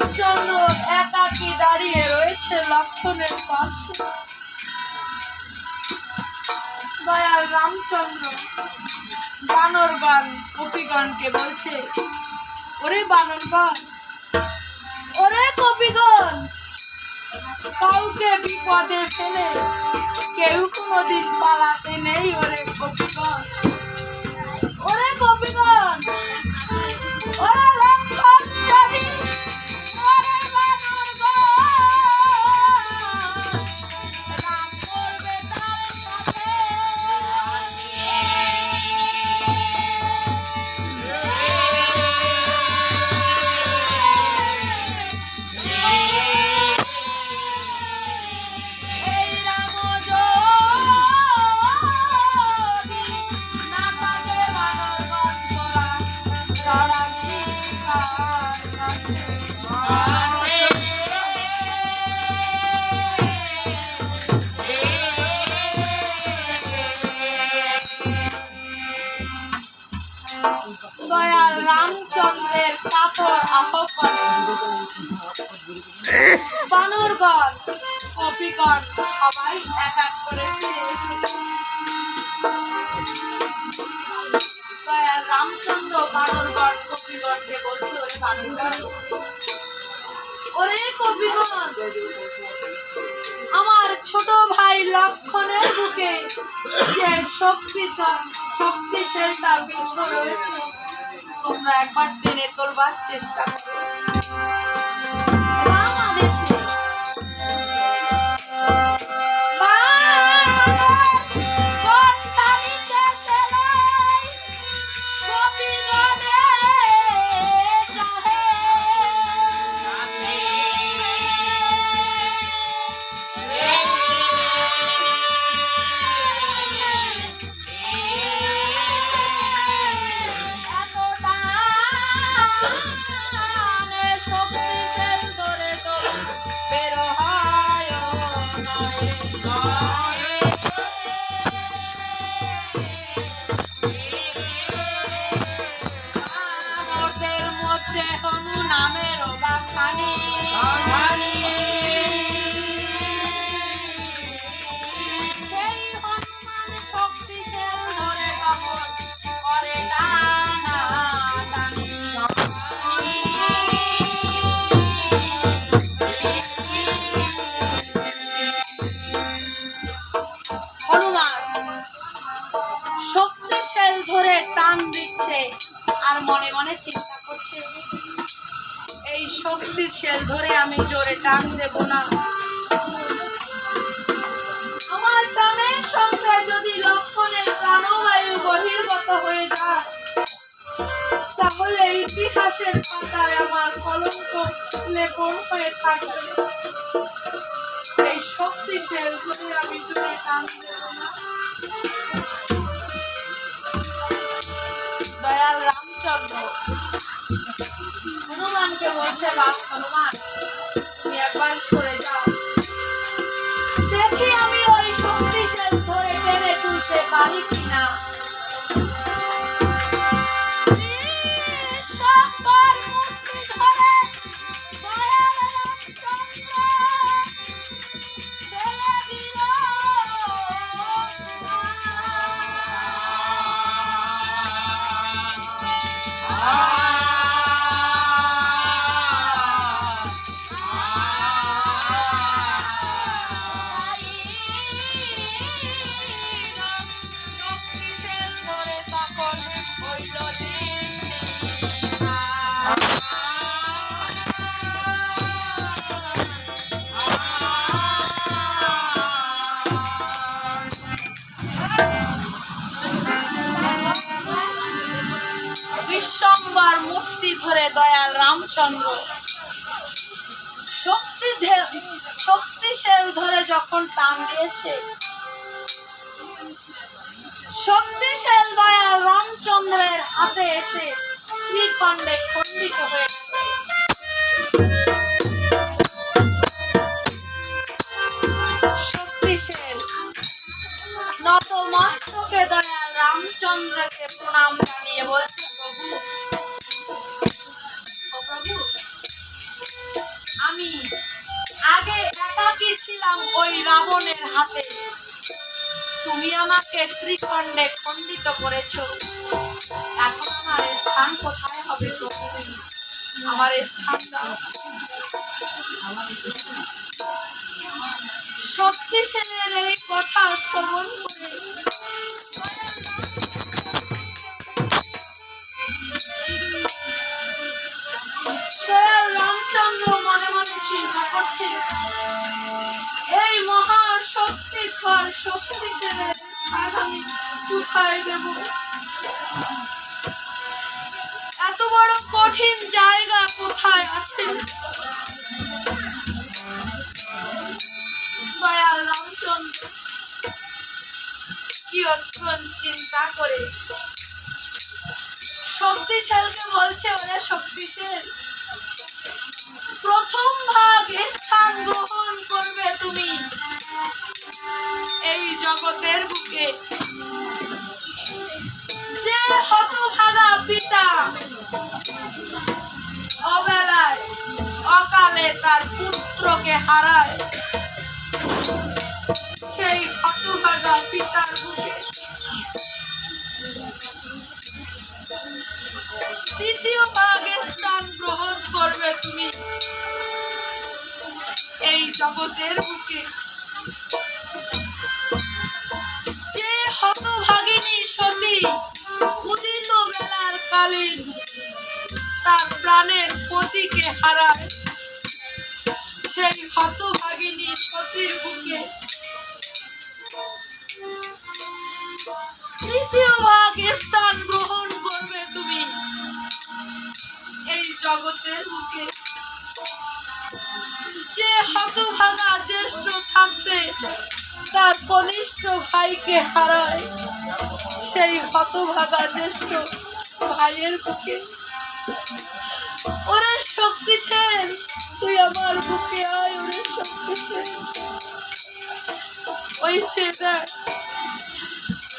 রামচন্দ্র একাকি দাঁড়িয়ে রয়েছে লক্ষণের পাশে। দয়াল রামচন্দ্র বানরগণ কপিগণকে বলছে, ওরে বানরগণ ওরে কপিগণ, কাউকে বিপদে ফেলে কেউ কোনোদিন পালাতে নেই ওরে কপিগণ। দয়াল রামচন্দ্রের কাতর আহ্বান বানরগণ, কপিগণ সবাই এক এক করে ফিরে দয়াল রামচন্দ্র, বানরগণ কপিগণকে বলছে ওরে বানরগণ। ওরে কপিগণ, আমার ছোট লক্ষণের বুকে যে শক্তি তার বৃক্ষ রয়েছে তোমরা একবার টেনে তোলবার চেষ্টা করো। আমি জোরে টান দেব না। আমার টানের সঙ্গে যদি লক্ষণের প্রাণবায়ু বহির্গত হয়ে যায়, তাহলে ইতিহাসের পাতায় আমার কলঙ্ক লেপন হয়ে থাকবে। এই শক্তিশাল ধরে আমি জোরে টান দেব না। দয়াল রামচন্দ্র, হনুমানকে বলছে বাপ হনুমান। Thank you. মূর্তি ধরে দয়াল রামচন্দ্র। শক্তি ধে- শক্তিশাল ধরে যখন টান দিয়েছে, শক্তিশাল দয়াল রামচন্দ্রের হাতে এসে ত্রিখণ্ডে খণ্ডিত হয়ে গেছে। শক্তিশাল নত মস্তকে দয়াল রামচন্দ্রকে প্রণাম জানিয়ে বলছে। আমি আগে একাকী ছিলাম ওই রাবণের হাতে। তুমি আমাকে ত্রিখণ্ডে খণ্ডিত করেছ। এখন আমার স্থান কোথায় হবে আমার স্থান শক্তি সেনের এই কথা শ্রবণ করে করছে এই মহা শক্তি ধর শক্তি সেনের স্থান আমি দেব। এত বড় কঠিন জায়গা কোথায় আছে? দয়াল রামচন্দ্র কিয়ৎক্ষণ চিন্তা করে। শক্তিশালকে বলছে, ওরা শক্তিশাল। প্রথম ভাগ স্থান গ্রহণ করবে তুমি। এই জগতের বুকে। যে হতভাগা পিতা অবেলায় অকালে তার পুত্রকে হারায়, সেই হতভাগা পিতার বুকে এই জগতের বুকে। যে হতভাগিনী সতী উদিত বেলার কালীন তার প্রাণের পতিকে হারায়, সেই হতভাগিনী সতীর বুকে। তৃতীয় ভাগ স্থান গ্রহণ জগতের বুকে যে হতভাগা জ্যেষ্ঠ থাকতে তার কনিষ্ঠ ভাইকে হারায়, সেই হতভাগা জ্যেষ্ঠ ভাইয়ের বুকে। ওরে শক্তিশাল, তুই আমার বুকে আয়, ওরে শক্তিশাল। ওই যে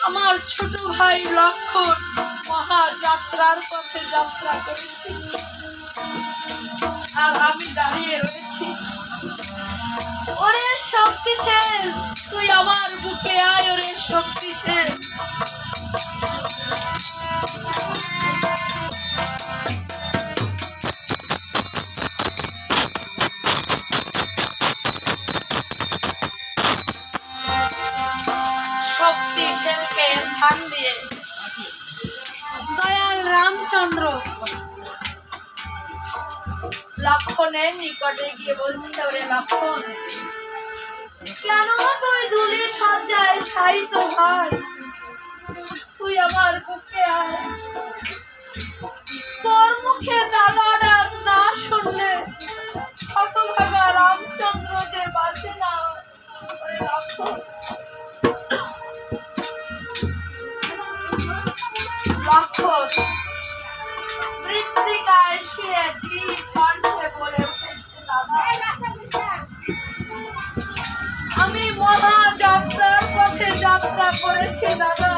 আমার ছোট ভাই লক্ষণ মহা যাত্রার পথে যাত্রা করেছি আর আমি দাঁড়িয়ে রয়েছি। ওরে শক্তিশাল, তুই আমার বুকে আয় ওরে শক্তিশাল। শক্তিশালকে স্থান দিয়ে। দয়াল রামচন্দ্র লক্ষণের নিকটে গিয়ে বলছিল ওরে লক্ষণ কেন তুই ধুলির সজ্জায় সাহিত্য ভাই আমি মহা যাত্রার পথে যাত্রা করেছি দাদা।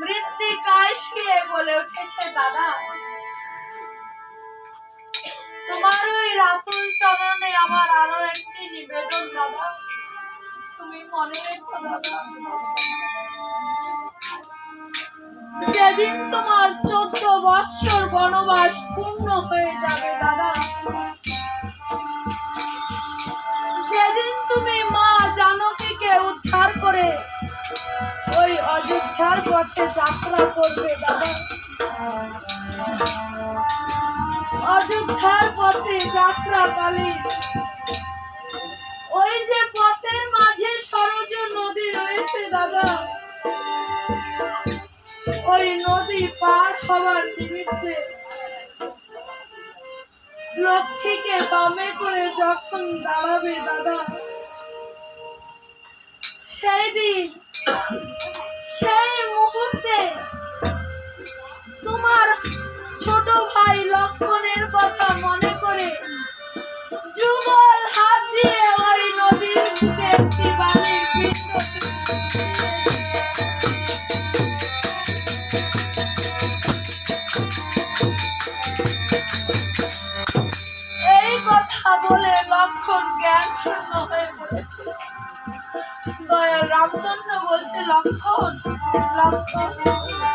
মৃত্তিকায় শুয়ে বলে উঠেছে, দাদা, তোমার ওই রাতুল চরণে আমার আরও একটি নিবেদন, দাদা। তুমি মনে রেখো, দাদা, যেদিন তোমার চোদ্দ বৎসর বনবাস পূর্ণ হয়ে যাবে, দাদা। অযোধ্যার পথে যাত্রা করবে দাদা। অযোধ্যার পথে যাত্রাকালে ওই যে পথের মাঝে সরজ নদী রয়েছে দাদা। ওই নদী পার হওয়ার নিমিত্তে লক্ষ্মীকে বামে করে যখন দাঁড়াবে দাদা, সেই দিন সেই মুহূর্তে তোমার ছোট ভাই লক্ষণের কথা মনে করে যুগল হাত দিয়ে ওই নদীর বুকে একটি বালির দয়াল রামচন্দ্র বলছে লক্ষণ লক্ষণ